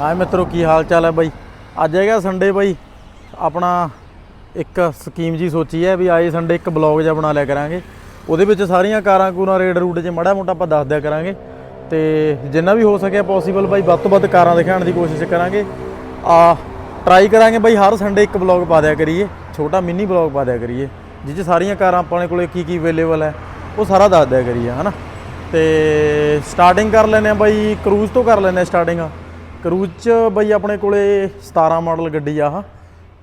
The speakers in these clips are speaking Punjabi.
ਹਾਂ ਮਿੱਤਰੋ, ਕੀ ਹਾਲ ਚਾਲ ਹੈ ਬਾਈ? ਅੱਜ ਹੈਗਾ ਸੰਡੇ ਬਾਈ। ਆਪਣਾ ਇੱਕ ਸਕੀਮ ਜੀ ਸੋਚੀ ਹੈ ਵੀ ਆਏ ਸੰਡੇ ਇੱਕ ਬਲੌਗ ਜਿਹਾ ਬਣਾ ਲਿਆ ਕਰਾਂਗੇ। ਉਹਦੇ ਵਿੱਚ ਸਾਰੀਆਂ ਕਾਰਾਂ ਕੂਰਾਂ ਰੇਡ ਰੂਟ 'ਚ ਮੜਾ ਮੋਟਾ ਆਪਾਂ ਦੱਸ ਦਿਆ ਕਰਾਂਗੇ। ਤੇ ਜਿੰਨਾ ਵੀ ਹੋ ਸਕਿਆ ਪੋਸੀਬਲ ਬਾਈ, ਵੱਧ ਤੋਂ ਵੱਧ ਕਾਰਾਂ ਦਿਖਾਉਣ ਦੀ ਕੋਸ਼ਿਸ਼ ਕਰਾਂਗੇ। ਆ ਟਰਾਈ ਕਰਾਂਗੇ ਬਾਈ, ਹਰ ਸੰਡੇ ਇੱਕ ਬਲੌਗ ਪਾ ਦਿਆ ਕਰੀਏ। ਛੋਟਾ ਮਿੰਨੀ ਬਲੌਗ ਪਾ ਦਿਆ ਕਰੀਏ ਜਿਸ 'ਚ ਸਾਰੀਆਂ ਕਾਰਾਂ ਆਪਣੇ ਕੋਲੇ ਕੀ ਕੀ ਅਵੇਲੇਬਲ ਹੈ, ਉਹ ਸਾਰਾ ਦੱਸ ਦਿਆ ਕਰੀਏ, ਹਨਾ? ਤੇ ਸਟਾਰਟਿੰਗ ਕਰ ਲੈਨੇ ਆ ਬਾਈ ਕਰੂਜ਼ ਤੋਂ ਕਰ ਲੈਨੇ ਆ ਸਟਾਰਟਿੰਗ ਕਰੂਜ਼ ਚ ਬਾਈ ਆਪਣੇ ਕੋਲੇ 17 ਮਾਡਲ ਗੱਡੀ ਆ ਆਹ,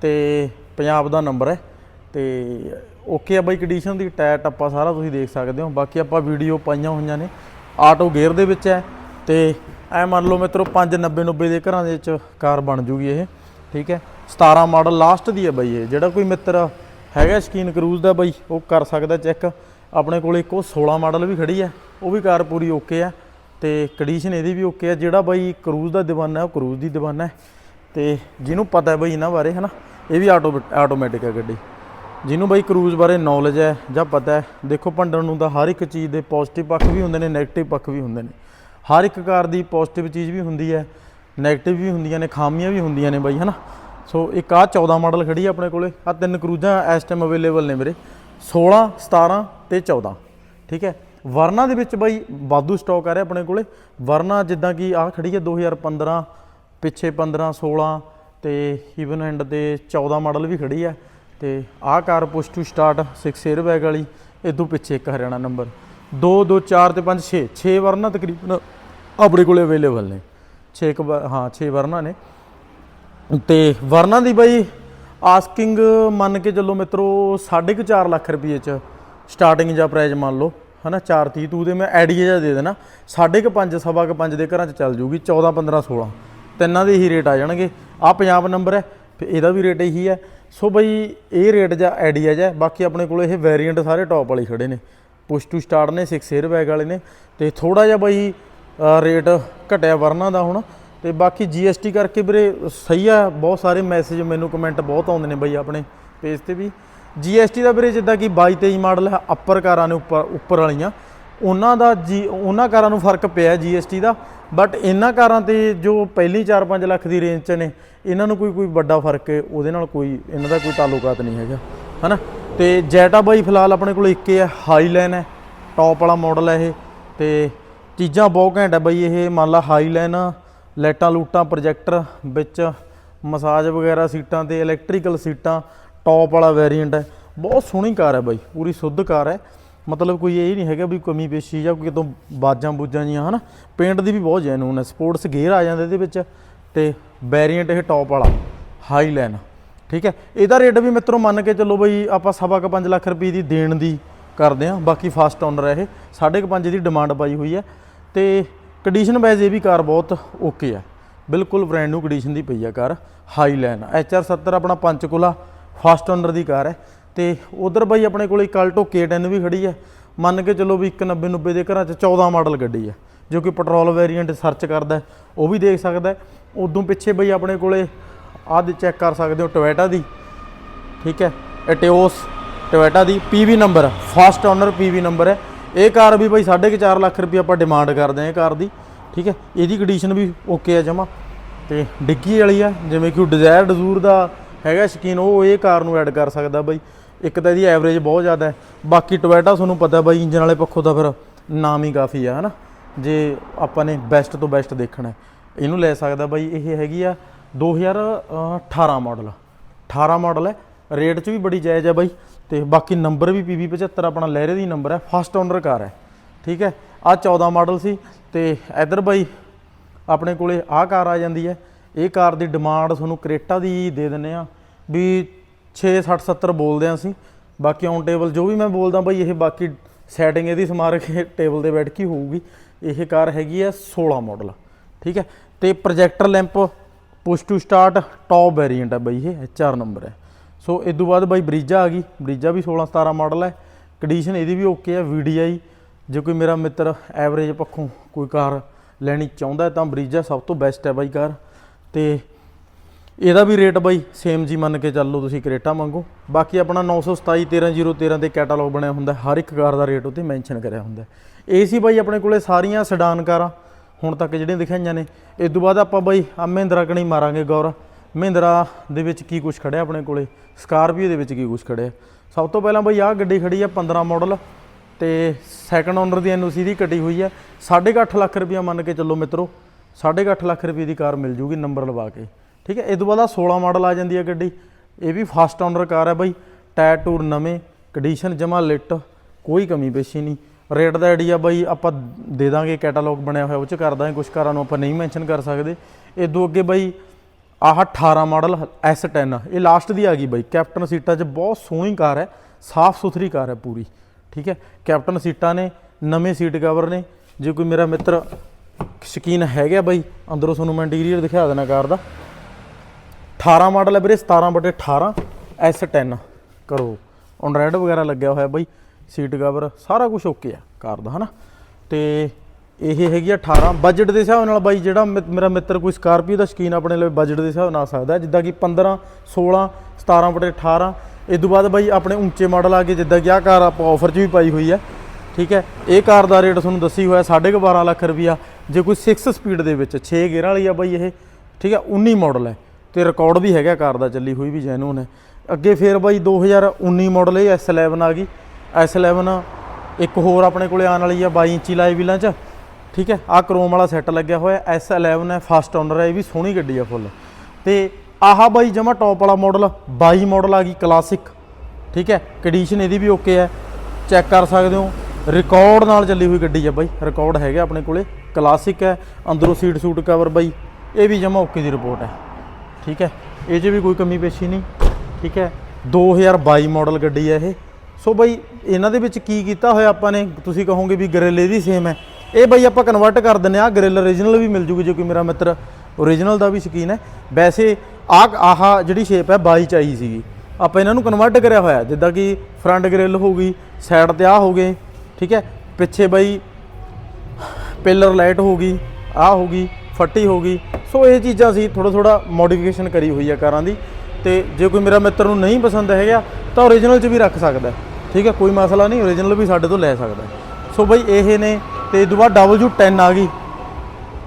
ਤੇ ਪੰਜਾਬ ਦਾ ਨੰਬਰ ਹੈ। ਤੇ ਓਕੇ ਆ ਬਾਈ ਕੰਡੀਸ਼ਨ ਦੀ ਟਾਇਰ ਟੱਪਾ ਸਾਰਾ ਤੁਸੀਂ ਦੇਖ ਸਕਦੇ ਹੋ। ਬਾਕੀ ਆਪਾਂ ਵੀਡੀਓ ਪਾਈਆਂ ਹੋਈਆਂ ਨੇ ਆਟੋ ਗੇਅਰ ਦੇ ਵਿੱਚ ਹੈ। ਤੇ ਐ ਮੰਨ ਲਓ ਮਿੱਤਰੋ 590 90 ਦੇ ਘਰਾਂ ਦੇ ਵਿੱਚ ਕਾਰ ਬਣ ਜੂਗੀ ਇਹ, ਠੀਕ ਹੈ। 17 ਮਾਡਲ ਲਾਸਟ ਦੀ ਹੈ ਬਾਈ ਇਹ। ਜਿਹੜਾ ਕੋਈ ਮਿੱਤਰ ਹੈਗਾ ਸ਼ਕੀਨ ਕਰੂਜ਼ ਦਾ ਬਾਈ, ਉਹ ਕਰ ਸਕਦਾ ਚੈੱਕ ਆਪਣੇ ਕੋਲ ਇੱਕ ਉਹ 16 ਮਾਡਲ ਵੀ ਖੜੀ ਹੈ, ਉਹ ਵੀ ਕਾਰ ਪੂਰੀ ਓਕੇ ਹੈ ਤੇ ਕੰਡੀਸ਼ਨ ਇਹਦੀ ਵੀ ਓਕੇ ਆ, ਜਿਹੜਾ ਬਾਈ ਕਰੂਜ਼ ਦਾ ਦੀਵਾਨਾ ਹੈ ਉਹ ਕਰੂਜ਼ ਦੀ ਦੀਵਾਨਾ ਹੈ। ਤੇ ਜਿਹਨੂੰ ਪਤਾ ਹੈ ਬਾਈ ਇਹਨਾਂ ਬਾਰੇ, ਹਨਾ, ਇਹ ਵੀ ਆਟੋ ਆਟੋਮੈਟਿਕ ਹੈ ਗੱਡੀ। ਜਿਹਨੂੰ ਬਾਈ ਕਰੂਜ਼ ਬਾਰੇ ਨੌਲੇਜ ਹੈ ਜਾਂ ਪਤਾ ਹੈ, ਦੇਖੋ ਭੰਡਣ ਨੂੰ ਤਾਂ ਹਰ ਇੱਕ ਚੀਜ਼ ਦੇ ਪੋਜ਼ਿਟਿਵ ਪੱਖ ਵੀ ਹੁੰਦੇ ਨੇ 네ਗੇਟਿਵ ਪੱਖ ਵੀ ਹੁੰਦੇ ਨੇ। ਹਰ ਇੱਕ ਕਾਰ ਦੀ ਪੋਜ਼ਿਟਿਵ ਚੀਜ਼ ਵੀ ਹੁੰਦੀ ਹੈ 네ਗੇਟਿਵ ਵੀ ਹੁੰਦੀਆਂ ਨੇ, ਖਾਮੀਆਂ ਵੀ ਹੁੰਦੀਆਂ ਨੇ ਬਾਈ, ਹਨਾ। ਸੋ ਇੱਕ ਆ 14 ਮਾਡਲ ਖੜੀ ਆ ਆਪਣੇ ਕੋਲੇ ਆ ਤਿੰਨ ਕਰੂਜ਼ਾਂ ਇਸ ਟਾਈਮ ਅਵੇਲੇਬਲ ਨੇ ਮੇਰੇ 16 17 ਤੇ 14 ਠੀਕ ਹੈ। ਵਰਨਾ ਦੇ ਵਿੱਚ ਬਾਈ ਵਾਧੂ ਸਟਾਕ ਆ ਰਿਹਾ ਆਪਣੇ ਕੋਲੇ। ਵਰਨਾ ਜਿੱਦਾਂ ਕਿ ਆ ਖੜੀ ਹੈ 2015 ਪਿੱਛੇ 15 16 ਤੇ ਈਵਨ ਐਂਡ ਦੇ 14 ਮਾਡਲ ਵੀ ਖੜੀ ਹੈ। ਤੇ ਆਹ car push to start 6 air bag ਵਾਲੀ ਇਦੋਂ ਪਿੱਛੇ ਇੱਕ ਹਰਿਆਣਾ ਨੰਬਰ 2 2 4 ਤੇ 5 6 6 ਵਰਨਾ ਤਕਰੀਬਨ ਆਪਣੇ ਕੋਲੇ ਅਵੇਲੇਬਲ ਨੇ। 6 ਹਾਂ 6 ਵਰਨਾ ਨੇ। ਤੇ ਵਰਨਾ ਦੀ ਬਾਈ ਆਸਕਿੰਗ ਮੰਨ ਕੇ ਚੱਲੋ ਮਿੱਤਰੋ 4.5 ਲੱਖ ਰੁਪਏ ਚ ਸਟਾਰਟਿੰਗ ਜਾਂ ਪ੍ਰਾਈਜ਼ ਮੰਨ ਲਓ। ਹਨਾ 430 ਤੂੰ ਦੇ ਮੈਂ ਆਈਡੀਆ ਜਿਹਾ ਦੇ ਦੇਣਾ। ਸਾਢੇ ਕੁ ਪੰਜ, ਸਵਾ ਕੁ ਪੰਜ ਦੇ ਘਰਾਂ ਚ ਚੱਲ ਜੂਗੀ 14 15 16 ਤਿੰਨਾਂ ਦੇ ਹੀ ਰੇਟ ਆ ਜਾਣਗੇ। ਆ ਪੰਜਾਬ ਨੰਬਰ ਹੈ ਫਿਰ ਇਹਦਾ ਵੀ ਰੇਟ ਇਹੀ ਹੈ। ਸੋ ਬਈ, ਇਹ ਰੇਟ ਜਾਂ ਆਈਡੀਆ ਜਿਹਾ ਬਾਕੀ ਆਪਣੇ ਕੋਲ ਇਹ ਵੇਰੀਐਂਟ ਸਾਰੇ ਟੌਪ ਵਾਲੇ ਖੜੇ ਨੇ। ਪੁਸ਼ ਟੂ ਸਟਾਰਟ ਨੇ 6 에ਅਰ ਬੈਗ ਵਾਲੇ ਨੇ। ਤੇ ਥੋੜਾ ਜਿਹਾ ਬਈ ਰੇਟ ਘਟਿਆ ਵਰਨਾ ਦਾ ਹੁਣ। ਤੇ ਬਾਕੀ GST ਕਰਕੇ ਵੀਰੇ, ਸਹੀ ਆ, ਬਹੁਤ ਸਾਰੇ ਮੈਸੇਜ ਮੈਨੂੰ ਕਮੈਂਟ ਬਹੁਤ ਆਉਂਦੇ ਨੇ ਬਈ ਆਪਣੇ ਪੇਜ ਤੇ ਵੀ। GST ਦਾ ਵੀਰੇ ਜਿੱਦਾਂ ਕਿ 22 23 ਮਾਡਲ ਹੈ ਅੱਪਰ ਕਾਰਾਂ ਨੇ ਉੱਪਰ ਉੱਪਰ ਵਾਲੀਆਂ। ਉਹਨਾਂ ਦਾ ਜੀ, ਉਹਨਾਂ ਕਾਰਾਂ ਨੂੰ ਫ਼ਰਕ ਪਿਆ GST ਦਾ ਬਟ ਇਹਨਾਂ ਕਾਰਾਂ ਤੇ ਜੋ ਪਹਿਲੀ 4-5 ਲੱਖ ਦੀ ਰੇਂਜ 'ਚ ਨੇ, ਇਹਨਾਂ ਨੂੰ ਕੋਈ ਕੋਈ ਵੱਡਾ ਫ਼ਰਕ ਉਹਦੇ ਨਾਲ ਕੋਈ, ਇਹਨਾਂ ਦਾ ਕੋਈ ਤਾਲੁਕਾਤ ਨਹੀਂ ਹੈਗਾ, ਹਨਾ? ਤੇ ਜੈਟਾ ਬਾਈ ਫਿਲਹਾਲ ਆਪਣੇ ਕੋਲ ਇੱਕ ਹੀ ਹੈ ਹਾਈਲਾਈਨ ਹੈ ਟੌਪ ਵਾਲਾ ਮਾਡਲ ਹੈ ਇਹ, ਤੇ ਚੀਜ਼ਾਂ ਬਹੁਤ ਘੈਂਟ ਹੈ ਬਾਈ ਇਹ, ਮੰਨ ਲਾ ਹਾਈਲਾਈਨ ਲਾਈਟਾਂ ਲੂਟਾਂ ਪ੍ਰੋਜੈਕਟਰ ਵਿੱਚ ਮਸਾਜ ਵਗੈਰਾ ਸੀਟਾਂ ਤੇ ਇਲੈਕਟ੍ਰੀਕਲ ਸੀਟਾਂ ਟੌਪ ਵਾਲਾ ਵੇਰੀਐਂਟ ਹੈ। ਬਹੁਤ ਸੋਹਣੀ ਕਾਰ ਹੈ ਬਾਈ, ਪੂਰੀ ਸੁੱਧ ਕਾਰ ਹੈ। ਮਤਲਬ ਕੋਈ ਇਹ ਨਹੀਂ ਹੈਗਾ ਵੀ ਕਮੀ ਪੇਸ਼ੀ ਜਾਂ ਕਿਤੋਂ ਬਾਜਾਂ ਬੂਜਾਂ ਜੀਆਂ, ਹਨਾ। ਪੇਂਟ ਦੀ ਵੀ ਬਹੁਤ ਜੈਨੂਨ ਹੈ ਸਪੋਰਟਸ ਗੇਅਰ ਆ ਜਾਂਦੇ ਇਹਦੇ ਵਿੱਚ। ਤੇ ਵੇਰੀਐਂਟ ਇਹ ਟੌਪ ਵਾਲਾ ਹਾਈ ਹਾਈਲਾਈਨ ਠੀਕ ਹੈ। ਇਹਦਾ ਰੇਟ ਵੀ ਮਿੱਤਰੋ ਮੰਨ ਕੇ ਚੱਲੋ ਬਈ ਆਪਾਂ ਸਵਾ ਕੁ 5 ਲੱਖ ਰੁਪਏ ਦੀ ਦੇਣ ਦੀ ਕਰਦੇ ਆ ਬਾਕੀ ਫਾਸਟ ਓਨਰ ਹੈ ਇਹ, ਸਾਢੇ ਕੁ ਪੰਜ ਦੀ ਡਿਮਾਂਡ ਪਾਈ ਹੋਈ ਹੈ। ਤੇ ਕੰਡੀਸ਼ਨ ਵਾਈਜ਼ ਇਹ ਵੀ ਕਾਰ ਬਹੁਤ ਓਕੇ ਹੈ। ਬਿਲਕੁਲ ਬ੍ਰੈਂਡ ਨਿਊ ਕੰਡੀਸ਼ਨ ਦੀ ਪਈ ਹੈ ਕਾਰ ਹਾਈਲਾਈਨ HR70 ਆਪਣਾ ਪੰਚਕੂਲਾ ਫਾਸਟ ਓਨਰ ਦੀ ਕਾਰ ਹੈ। ਤੇ ਉਧਰ ਬਾਈ ਆਪਣੇ ਕੋਲ ਇੱਕ ਆਲਟੋ K10 ਵੀ ਖੜੀ ਹੈ। ਮੰਨ ਕੇ ਚੱਲੋ ਵੀ 190 90 ਦੇ ਘਰਾਂ 'ਚ 14 ਮਾਡਲ ਗੱਡੀ ਹੈ, ਜੋ ਕਿ ਪੈਟਰੋਲ ਵੇਰੀਐਂਟ ਸਰਚ ਕਰਦਾ ਉਹ ਵੀ ਦੇਖ ਸਕਦਾ ਉਦੋਂ ਪਿੱਛੇ ਬਈ ਆਪਣੇ ਕੋਲੇ ਆਹ ਚੈੱਕ ਕਰ ਸਕਦੇ ਹੋ ਟੋਇਟਾ ਦੀ, ਠੀਕ ਹੈ ਐਟਿਓਸ ਟੋਇਟਾ ਦੀ PV number first owner PV number ਹੈ। ਇਹ ਕਾਰ ਵੀ ਬਈ 4.5 ਲੱਖ ਰੁਪਏ ਆਪਾਂ ਡਿਮਾਂਡ ਕਰਦੇ ਹਾਂ ਇਹ ਕਾਰ ਦੀ, ਠੀਕ ਹੈ। ਇਹਦੀ ਕੰਡੀਸ਼ਨ ਵੀ ਓਕੇ ਆ ਜਮਾ। ਤੇ ਡਿੱਗੀ ਵਾਲੀ ਆ ਜਿਵੇਂ ਕਿ ਉਹ ਡਿਜ਼ਾਇਰ ਡਜ਼ੂਰ ਦਾ ਹੈਗਾ ਸ਼ਕੀਨ ਉਹ ਇਹ ਕਾਰ ਨੂੰ ਐਡ ਕਰ ਸਕਦਾ ਬਾਈ। ਇੱਕ ਤਾਂ ਇਹਦੀ ਐਵਰੇਜ ਬਹੁਤ ਜ਼ਿਆਦਾ ਹੈ। ਬਾਕੀ ਟੋਇਟਾ ਤੁਹਾਨੂੰ ਪਤਾ ਬਾਈ ਇੰਜਨ ਵਾਲੇ ਪੱਖੋਂ ਤਾਂ ਫਿਰ ਨਾਮ ਹੀ ਕਾਫੀ ਆ, ਹਨਾ? ਜੇ ਆਪਾਂ ਨੇ ਬੈਸਟ ਤੋਂ ਬੈਸਟ ਦੇਖਣਾ ਇਹਨੂੰ ਲੈ ਸਕਦਾ ਬਾਈ, ਇਹ ਹੈਗੀ ਆ 2018 ਮਾਡਲ 18 ਮਾਡਲ ਹੈ। ਰੇਟ 'ਚ ਵੀ ਬੜੀ ਜਾਇਜ਼ ਹੈ ਬਾਈ। ਤੇ ਬਾਕੀ ਨੰਬਰ ਵੀ PV 75 ਆਪਣਾ ਲਹਿਰੇ ਦੀ ਨੰਬਰ ਹੈ। ਫਸਟ ਓਨਰ ਕਾਰ ਹੈ। ਠੀਕ ਹੈ? ਆ 14 ਮਾਡਲ ਸੀ। ਤੇ ਇਧਰ ਬਾਈ, ਆਪਣੇ ਕੋਲੇ ਆਹ ਕਾਰ ਆ ਜਾਂਦੀ ਹੈ। ਇਹ ਕਾਰ ਦੀ ਡਿਮਾਂਡ ਤੁਹਾਨੂੰ ਕਰੇਟਾ ਦੀ ਦੇ ਦਿੰਨੇ ਆ ਵੀ 6 60 70 ਬੋਲਦੇ ਆ ਅਸੀਂ। ਬਾਕੀ ਔਨ ਟੇਬਲ ਜੋ ਵੀ ਮੈਂ ਬੋਲਦਾ ਬਾਈ, ਇਹ ਬਾਕੀ ਸੈਟਿੰਗ ਇਹਦੀ ਸਮਾਰਕ ਕੇ ਟੇਬਲ ਤੇ ਬੈਠ ਕੇ ਹੋਊਗੀ। ਇਹ ਕਾਰ ਹੈਗੀ ਹੈ 16 ਮਾਡਲ ਠੀਕ ਹੈ? ਤੇ projector lamp push to start top variant ਹੈ ਬਾਈ, ਇਹ ਚਾਰ ਨੰਬਰ ਹੈ ਸੋ ਇਸ ਤੋਂ ਬਾਅਦ ਬਾਈ ਬਰੀਜਾ ਆ ਗਈ। ਬਰੀਜਾ ਵੀ 16 17 ਮਾਡਲ ਹੈ ਕੰਡੀਸ਼ਨ ਇਹਦੀ ਵੀ ਓਕੇ ਹੈ VDI ਜੇ ਕੋਈ ਮੇਰਾ ਮਿੱਤਰ ਐਵਰੇਜ ਪੱਖੋਂ ਕੋਈ ਕਾਰ ਲੈਣੀ ਚਾਹੁੰਦਾ ਤਾਂ ਬਰੀਜਾ ਸਭ ਤੋਂ ਬੈਸਟ ਹੈ ਬਾਈ ਕਾਰ। ਤੇ ਇਹਦਾ ਵੀ ਰੇਟ ਬਾਈ ਸੇਮ ਜੀ ਮੰਨ ਕੇ ਚੱਲ ਲਓ ਤੁਸੀਂ ਕਰੇਟਾ ਮੰਗੋ। ਬਾਕੀ ਆਪਣਾ 927 13013 ਤੇ ਕੈਟਾਲੌਗ ਬਣਿਆ ਹੁੰਦਾ ਹਰ ਇੱਕ ਕਾਰ ਦਾ ਰੇਟ ਉੱਤੇ ਮੈਂਸ਼ਨ ਕਰਿਆ ਹੁੰਦਾ ਇਹ ਸੀ ਬਾਈ ਆਪਣੇ ਕੋਲੇ ਸਾਰੀਆਂ ਸਡਾਨ ਕਾਰਾਂ। ਹੁਣ ਤੱਕ ਜਿਹੜੀਆਂ ਦਿਖਾਈਆਂ ਨੇ। ਇਸ ਤੋਂ ਬਾਅਦ ਆਪਾਂ ਬਾਈ ਆ ਮਹਿੰਦਰਾ ਕਣੀ ਮਾਰਾਂਗੇ ਗੌਰ। ਮਹਿੰਦਰਾ ਦੇ ਵਿੱਚ ਕੀ ਕੁਝ ਖੜਿਆ ਆਪਣੇ ਕੋਲੇ? ਸਕਾਰਪੀਓ ਦੇ ਵਿੱਚ ਕੀ ਕੁਝ ਖੜਿਆ? ਸਭ ਤੋਂ ਪਹਿਲਾਂ ਬਾਈ ਆਹ ਗੱਡੀ ਖੜੀ ਆ 15 ਮਾਡਲ ਤੇ ਸੈਕੰਡ ਓਨਰ ਦੀ ਐਨਓਸੀ ਦੀ ਕੱਟੀ ਹੋਈ ਹੈ 8.5 ਲੱਖ ਰੁਪਇਆ ਮੰਨ ਕੇ ਚੱਲੋ ਮਿੱਤਰੋ। 8.5 ਲੱਖ ਰੁਪਏ ਦੀ ਕਾਰ ਮਿਲ ਜੂਗੀ ਨੰਬਰ ਲਵਾ ਕੇ। ਠੀਕ ਹੈ, ਇਹ ਤੋਂ ਬਾਅਦ ਆਹ 16 ਮਾਡਲ ਆ ਜਾਂਦੀ ਹੈ ਗੱਡੀ। ਇਹ ਵੀ ਫਸਟ ਓਨਰ ਕਾਰ ਹੈ ਬਾਈ। ਟਾਇਰ ਟੂਰ ਨਵੇਂ ਕੰਡੀਸ਼ਨ ਜਮਾ ਲਿਟ ਕੋਈ ਕਮੀ ਪੇਸ਼ੀ ਨਹੀਂ। ਰੇਟ ਦਾ ਆਈਡੀਆ ਬਾਈ, ਆਪਾਂ ਦੇ ਦਾਂਗੇ ਕੈਟਾਲੌਗ ਬਣਿਆ ਹੋਇਆ, ਉਹ ਚ ਕਰ ਦਾਂਗੇ ਕੁਝ ਕਾਰਾਂ ਨੂੰ ਆਪਾਂ ਨਹੀਂ ਮੈਂਸ਼ਨ ਕਰ ਸਕਦੇ। ਇਹ ਤੋਂ ਅੱਗੇ ਬਾਈ, ਆਹ 18 ਮਾਡਲ S10 ਇਹ ਲਾਸਟ ਦੀ ਆ ਗਈ ਬਾਈ। ਕੈਪਟਨ ਸੀਟਾਂ 'ਚ ਬਹੁਤ ਸੋਹਣੀ ਕਾਰ ਹੈ, ਸਾਫ਼ ਸੁਥਰੀ ਕਾਰ ਹੈ ਪੂਰੀ। ਠੀਕ ਹੈ ਕੈਪਟਨ ਸੀਟਾਂ ਨੇ, ਨਵੇਂ ਸੀਟ ਕਵਰ ਨੇ। ਜੇ ਕੋਈ ਮੇਰਾ ਮਿੱਤਰ ਸ਼ਕੀਨ ਹੈਗਾ ਬਾਈ, ਅੰਦਰੋਂ ਤੁਹਾਨੂੰ ਮੈਂ ਇੰਟੀਰੀਅਰ ਦਿਖਾ ਦੇਣਾ ਕਾਰ ਦਾ। 18 ਮਾਡਲ ਹੈ ਵੀਰੇ 17 ਬਟੇ 18 S10 ਕਰੋ। ਔਨ ਵਗੈਰਾ ਲੱਗਿਆ ਹੋਇਆ ਬਾਈ ਸੀਟ ਕਵਰ ਸਾਰਾ ਕੁਝ ਓਕੇ ਆ ਕਾਰ ਦਾ, ਹਨਾ? ਤੇ ਇਹ ਹੈਗੀ ਆ 18 ਬਜਟ ਦੇ ਹਿਸਾਬ ਨਾਲ ਬਾਈ, ਜਿਹੜਾ ਮੇ- ਮੇਰਾ ਮਿੱਤਰ ਕੋਈ ਸਕਾਰਪੀਓ ਦਾ ਸ਼ਕੀਨ ਆਪਣੇ ਲਈ ਬਜਟ ਦੇ ਹਿਸਾਬ ਨਾਲ ਆ ਸਕਦਾ, ਜਿੱਦਾਂ ਕਿ 15 16 17 ਬਟੇ 18 ਇਸ ਤੋਂ ਬਾਅਦ ਬਾਈ, ਆਪਣੇ ਉੱਚੇ ਮਾਡਲ ਆ ਗਏ, ਜਿੱਦਾਂ ਕਿ ਆਹ ਕਾਰ ਆਪਾਂ ਆਫਰ 'ਚ ਵੀ ਪਾਈ ਹੋਈ ਹੈ ਠੀਕ ਹੈ? ਇਹ ਕਾਰ ਦਾ ਰੇਟ ਤੁਹਾਨੂੰ ਦੱਸੀ ਹੋਇਆ 12.5 ਲੱਖ ਰੁਪਈਆ ਜੇ ਕੋਈ 6 ਸਪੀਡ ਦੇ ਵਿੱਚ 6 ਗੇਅਰਾਂ ਵਾਲੀ ਆ ਬਾਈ ਇਹ, ਠੀਕ ਹੈ? 19 ਮਾਡਲ ਹੈ। ਤੇ ਰਿਕਾਰਡ ਵੀ ਹੈਗਾ ਕਾਰ ਦਾ ਚੱਲੀ ਹੋਈ ਵੀ ਜੈਨੂਨ ਹੈ। ਅੱਗੇ ਫੇਰ ਬਾਈ 2019 ਮਾਡਲ ਇਹ S11 ਆ ਗਈ। S11 ਇੱਕ ਹੋਰ ਆਪਣੇ ਕੋਲੇ ਆਉਣ ਵਾਲੀ ਆ 22 ਇੰਚੀ ਲਾਈ ਵੀਲਾਂ 'ਚ। ਠੀਕ ਹੈ ਆ ਕ੍ਰੋਮ ਵਾਲਾ ਸੈੱਟ ਲੱਗਿਆ ਹੋਇਆ S11 ਹੈ ਫਸਟ ਓਨਰ ਹੈ, ਇਹ ਵੀ ਸੋਹਣੀ ਗੱਡੀ ਆ ਫੁੱਲ ਤੇ ਆਹ ਬਾਈ ਜਮਾ ਟੌਪ ਵਾਲਾ ਮਾਡਲ 22 ਮਾਡਲ ਆ ਗਈ ਕਲਾਸਿਕ ਠੀਕ ਹੈ ਕੰਡੀਸ਼ਨ ਇਹਦੀ ਵੀ ਓਕੇ ਹੈ। ਚੈੱਕ ਕਰ ਸਕਦੇ ਹੋ ਰਿਕਾਰਡ ਨਾਲ ਚੱਲੀ ਹੋਈ ਗੱਡੀ ਆ ਬਾਈ ਰਿਕਾਰਡ ਹੈਗਾ ਆਪਣੇ ਕੋਲੇ ਕਲਾਸਿਕ ਹੈ, ਅੰਦਰੋਂ ਸੀਟ ਸੂਟ ਕਵਰ ਬਾਈ, ਇਹ ਵੀ ਜਮਾ ਓਕੇ ਦੀ ਰਿਪੋਰਟ ਹੈ। ਠੀਕ ਹੈ? ਇਹ 'ਚ ਵੀ ਕੋਈ ਕਮੀ ਪੇਸ਼ੀ ਨਹੀਂ, ਠੀਕ ਹੈ? 2022 ਮਾਡਲ ਗੱਡੀ ਹੈ ਇਹ। ਸੋ ਬਈ, ਇਹਨਾਂ ਦੇ ਵਿੱਚ ਕੀ ਕੀਤਾ ਹੋਇਆ ਆਪਾਂ ਨੇ? ਤੁਸੀਂ ਕਹੋਗੇ ਵੀ ਗ੍ਰਿਲ ਇਹਦੀ ਸੇਮ ਹੈ। ਇਹ ਬਈ ਆਪਾਂ ਕਨਵਰਟ ਕਰ ਦਿੰਨੇ ਆ ਗ੍ਰਿਲ origignal ਵੀ ਮਿਲ ਜੂਗੀ ਜੇ ਕੋਈ ਮੇਰਾ ਮਿੱਤਰ origignal ਦਾ ਵੀ ਸ਼ਕੀਨ ਹੈ। ਵੈਸੇ ਆਹ ਆਹ ਜਿਹੜੀ ਸ਼ੇਪ ਹੈ 22 ਚ ਆਈ ਸੀਗੀ। ਆਪਾਂ ਇਹਨਾਂ ਨੂੰ ਕਨਵਰਟ ਕਰਿਆ ਹੋਇਆ। ਜਿੱਦਾਂ ਕਿ ਫਰੰਟ ਗ੍ਰਿਲ ਹੋ ਗਈ ਸਾਈਡ ਤੇ ਆ ਹੋ ਗਏ, ਠੀਕ ਹੈ? ਪਿੱਛੇ ਬਈ ਪਿਲਰ ਲਾਈਟ ਹੋ ਗਈ ਆ ਹੋ ਗਈ, ਫੱਟੀ ਹੋ ਗਈ। ਸੋ ਇਹ ਚੀਜ਼ਾਂ ਅਸੀਂ ਥੋੜਾ ਥੋੜਾ ਮੋਡੀਫਿਕੇਸ਼ਨ ਕਰੀ ਹੋਈ ਹੈ ਕਾਰਾਂ ਦੀ ਤੇ ਜੇ ਕੋਈ ਮੇਰਾ ਮਿੱਤਰ ਨੂੰ ਨਹੀਂ ਪਸੰਦ ਹੈਗਾ ਤਾਂ ਓਰੀਜਨਲ 'ਚ ਵੀ ਰੱਖ ਸਕਦਾ ਠੀਕ ਹੈ, ਕੋਈ ਮਸਲਾ ਨਹੀਂ ਓਰੀਜਨਲ ਵੀ ਸਾਡੇ ਤੋਂ ਲੈ ਸਕਦਾ ਸੋ ਬਈ ਇਹ ਨੇ ਤੇ ਇਹ ਤੋਂ ਬਾਅਦ W10 ਆ ਗਈ,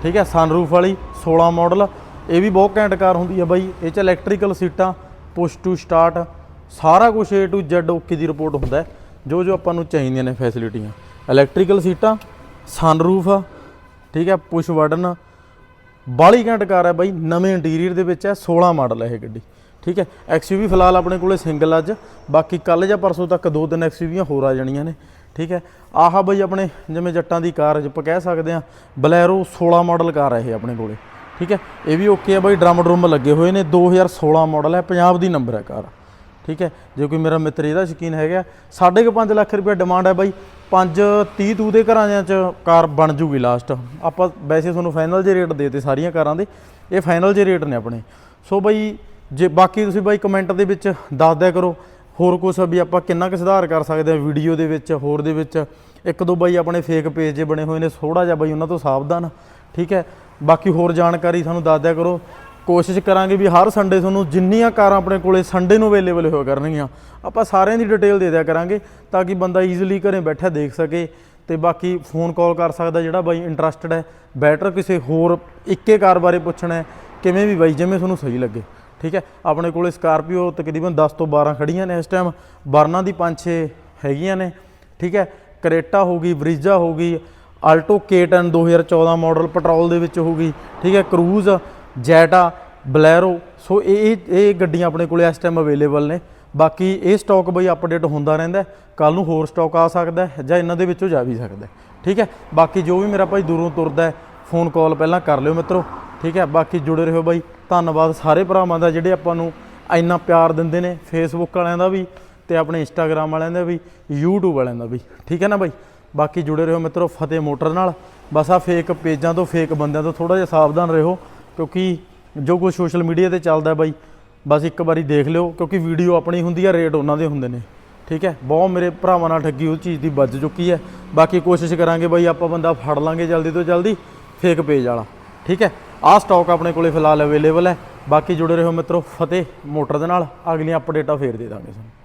ਠੀਕ ਹੈ ਸਨਰੂਫ ਵਾਲੀ 16 ਮਾਡਲ ਇਹ ਵੀ ਬਹੁਤ ਘੈਂਟ ਕਾਰ ਹੁੰਦੀ ਹੈ ਬਾਈ, ਇਹ ਚ ਇਲੈਕਟ੍ਰੀਕਲ ਸੀਟਾਂ ਪੁਸ਼ ਟੂ ਸਟਾਰਟ ਸਾਰਾ ਕੁਝ A to Z ਓਕੇ ਦੀ ਰਿਪੋਰਟ ਹੁੰਦਾ ਜੋ ਜੋ ਆਪਾਂ ਨੂੰ ਚਾਹੀਦੀਆਂ ਨੇ ਫੈਸਿਲਿਟੀਆਂ ਇਲੈਕਟ੍ਰੀਕਲ ਸੀਟਾਂ ਸਨਰੂਫ ਠੀਕ ਹੈ ਪੁਸ਼ ਬਟਨ ਬਾਲੀ ਘੈਂਟ ਕਾਰ ਹੈ ਬਾਈ, ਨਵੇਂ ਇੰਟੀਰੀਅਰ ਦੇ ਵਿੱਚ ਹੈ 16 ਮਾਡਲ ਹੈ ਇਹ ਗੱਡੀ। ਠੀਕ ਹੈ ਐਕਸਯੂਵੀ ਫਿਲਹਾਲ ਆਪਣੇ ਕੋਲੇ ਸਿੰਗਲ ਅੱਜ। ਬਾਕੀ ਕੱਲ ਜਾਂ ਪਰਸੋਂ ਤੱਕ ਦੋ ਤਿੰਨ ਐਕਸਯੂਵੀਆਂ ਹੋਰ ਆ ਜਾਣੀਆਂ ਨੇ। ਠੀਕ ਹੈ, ਆਹ ਬਈ ਆਪਣੇ ਜਿਵੇਂ ਜੱਟਾਂ ਦੀ ਕਾਰ ਆਪਾਂ ਕਹਿ ਸਕਦੇ ਆ ਬਲੈਰੋ 16 ਮਾਡਲ ਕਾਰ ਹੈ ਇਹ ਆਪਣੇ ਕੋਲੇ। ਠੀਕ ਹੈ, ਇਹ ਵੀ ਓਕੇ ਆ ਬਾਈ, ਡਰਮ ਡਰਮ ਲੱਗੇ ਹੋਏ ਨੇ। 2016 ਮਾਡਲ ਹੈ, ਪੰਜਾਬ ਦੀ ਨੰਬਰ ਹੈ ਕਾਰ। ਠੀਕ ਹੈ? ਜੇ ਕੋਈ ਮੇਰਾ ਮਿੱਤਰ ਇਹਦਾ ਸ਼ੌਕੀਨ ਹੈਗਾ 5.5 ਲੱਖ ਰੁਪਏ ਡਿਮਾਂਡ ਹੈ ਬਾਈ। 5 30 ਤੂ ਦੇ ਘਰਾਂ ਚ ਕਾਰ ਬਣ ਜੂਗੀ ਲਾਸਟ ਆਪਾਂ ਵੈਸੇ ਤੁਹਾਨੂੰ ਫਾਈਨਲ ਜੇ ਰੇਟ ਦੇਤੇ ਸਾਰੀਆਂ ਕਾਰਾਂ ਦੇ। ਇਹ ਫਾਈਨਲ ਜੇ ਰੇਟ ਨੇ ਆਪਣੇ। ਸੋ ਬਾਈ, ਜੇ ਬਾਕੀ ਤੁਸੀਂ ਬਾਈ ਕਮੈਂਟ ਦੇ ਵਿੱਚ ਦੱਸ ਦਿਆ ਕਰੋ। ਹੋਰ ਕੁਝ ਵੀ ਆਪਾਂ ਕਿੰਨਾ ਕੁ ਸੁਧਾਰ ਕਰ ਸਕਦੇ ਆ ਵੀਡੀਓ ਦੇ ਵਿੱਚ, ਹੋਰ ਦੇ ਵਿੱਚ। ਇੱਕ ਦੋ ਬਾਈ ਆਪਣੇ ਫੇਕ ਪੇਜ ਜੇ ਬਣੇ ਹੋਏ ਨੇ ਥੋੜਾ ਜਿਹਾ ਬਾਈ ਉਹਨਾਂ ਤੋਂ ਸਾਵਧਾਨ, ਠੀਕ ਹੈ? ਬਾਕੀ ਹੋਰ ਜਾਣਕਾਰੀ ਸਾਨੂੰ ਦੱਸ ਦਿਆ ਕਰੋ। ਕੋਸ਼ਿਸ਼ ਕਰਾਂਗੇ ਵੀ ਹਰ ਸੰਡੇ ਤੁਹਾਨੂੰ ਜਿੰਨੀਆਂ ਕਾਰਾਂ ਆਪਣੇ ਕੋਲੇ ਸੰਡੇ ਨੂੰ ਅਵੇਲੇਬਲ ਹੋਇਆ ਕਰਨਗੀਆਂ, ਆਪਾਂ ਸਾਰਿਆਂ ਦੀ ਡਿਟੇਲ ਦੇ ਦਿਆ ਕਰਾਂਗੇ ਤਾਂ ਕਿ ਬੰਦਾ ਈਜ਼ੀਲੀ ਘਰੇ ਬੈਠਾ ਦੇਖ ਸਕੇ ਤੇ ਬਾਕੀ ਫੋਨ ਕਾਲ ਕਰ ਸਕਦਾ ਜਿਹੜਾ ਬਾਈ ਇੰਟਰਸਟਡ ਹੈ ਬੈਟਰ ਕਿਸੇ ਹੋਰ ਇੱਕੇ ਕਾਰ ਬਾਰੇ ਪੁੱਛਣਾ ਹੈ, ਕਿਵੇਂ ਵੀ ਬਾਈ, ਜਿਵੇਂ ਤੁਹਾਨੂੰ ਸਹੀ ਲੱਗੇ, ਠੀਕ ਹੈ? ਆਪਣੇ ਕੋਲੇ ਸਕਾਰਪੀਓ ਤਕਰੀਬਨ 10 ਤੋਂ 12 ਖੜੀਆਂ ਨੇ ਇਸ ਟਾਈਮ ਬਰਨਾ ਦੀ 5-6 ਹੈਗੀਆਂ ਨੇ, ਠੀਕ ਹੈ? ਕਰੇਟਾ ਹੋ ਗਈ ਬਰੀਜਾ ਹੋ ਗਈ ਆਲਟੋ K10 2014 ਮਾਡਲ ਪੈਟਰੋਲ ਦੇ ਵਿੱਚ ਹੋ ਗਈ, ਠੀਕ ਹੈ? ਕਰੂਜ਼ ਜੈਟਾ ਬਲੈਰੋ, ਸੋ ਇਹ ਇਹ ਗੱਡੀਆਂ ਆਪਣੇ ਕੋਲੇ ਇਸ ਟਾਈਮ ਅਵੇਲੇਬਲ ਨੇ। ਬਾਕੀ ਇਹ ਸਟਾਕ ਬਈ ਅਪਡੇਟ ਹੁੰਦਾ ਰਹਿੰਦਾ ਕੱਲ ਨੂੰ ਹੋਰ ਸਟਾਕ ਆ ਸਕਦਾ ਜਾਂ ਇਹਨਾਂ ਦੇ ਵਿੱਚੋਂ ਜਾ ਵੀ ਸਕਦਾ ਠੀਕ ਹੈ? ਬਾਕੀ ਜੋ ਵੀ ਮੇਰਾ ਭਾਈ ਦੂਰੋਂ ਤੁਰਦਾ ਫੋਨ ਕਾਲ ਪਹਿਲਾਂ ਕਰ ਲਿਓ ਮਿੱਤਰੋ। ਠੀਕ ਹੈ? ਬਾਕੀ ਜੁੜੇ ਰਹੋ ਬਾਈ। ਧੰਨਵਾਦ ਸਾਰੇ ਭਰਾਵਾਂ ਦਾ ਜਿਹੜੇ ਆਪਾਂ ਨੂੰ ਇੰਨਾ ਪਿਆਰ ਦਿੰਦੇ ਨੇ ਫੇਸਬੁੱਕ ਵਾਲਿਆਂ ਦਾ ਵੀ ਤੇ ਆਪਣੇ ਇੰਸਟਾਗ੍ਰam ਵਾਲਿਆਂ ਦਾ ਵੀ, YouTube ਵਾਲਿਆਂ ਦਾ ਵੀ। ਠੀਕ ਹੈ ਨਾ ਬਾਈ? ਬਾਕੀ ਜੁੜੇ ਰਹੋ ਮਿੱਤਰੋ ਫਤਿਹ ਮੋਟਰ ਨਾਲ। ਬਸ ਆ ਫੇਕ ਪੇਜਾਂ ਤੋਂ ਫੇਕ ਬੰਦਿਆਂ ਤੋਂ ਥੋੜਾ ਜਿਹਾ ਸਾਵਧਾਨ ਰਹੋ। ਕਿਉਂਕਿ ਜੋ ਕੁਝ ਸੋਸ਼ਲ ਮੀਡੀਆ ਤੇ ਚੱਲਦਾ ਬਾਈ, ਬਸ ਇੱਕ ਵਾਰੀ ਦੇਖ ਲਿਓ, ਕਿਉਂਕਿ ਵੀਡੀਓ ਆਪਣੀ ਹੁੰਦੀ ਆ, ਰੇਟ ਉਹਨਾਂ ਦੇ ਹੁੰਦੇ ਨੇ। ਠੀਕ ਹੈ? ਬਹੁਤ ਮੇਰੇ ਭਰਾਵਾਂ ਨਾਲ ਠੱਗੀ ਉਸ ਚੀਜ਼ ਦੀ ਵੱਜ ਚੁੱਕੀ ਹੈ। ਬਾਕੀ ਕੋਸ਼ਿਸ਼ ਕਰਾਂਗੇ ਬਾਈ, ਆਪਾਂ ਬੰਦਾ ਫੜ ਲਾਂਗੇ ਜਲਦੀ ਤੋਂ ਜਲਦੀ ਫੇਕ ਪੇਜ ਵਾਲਾ। ਠੀਕ ਹੈ? ਆਹ ਸਟਾਕ ਆਪਣੇ ਕੋਲੇ ਫਿਲਹਾਲ ਅਵੇਲੇਬਲ ਹੈ। ਬਾਕੀ ਜੁੜੇ ਰਹੋ ਮਿੱਤਰੋ, ਫਤਿਹ ਮੋਟਰ ਦੇ ਨਾਲ, ਅਗਲੀਆਂ ਅਪਡੇਟਾਂ ਫੇਰ ਦੇ ਦਾਂਗੇ ਤੁਹਾਨੂੰ।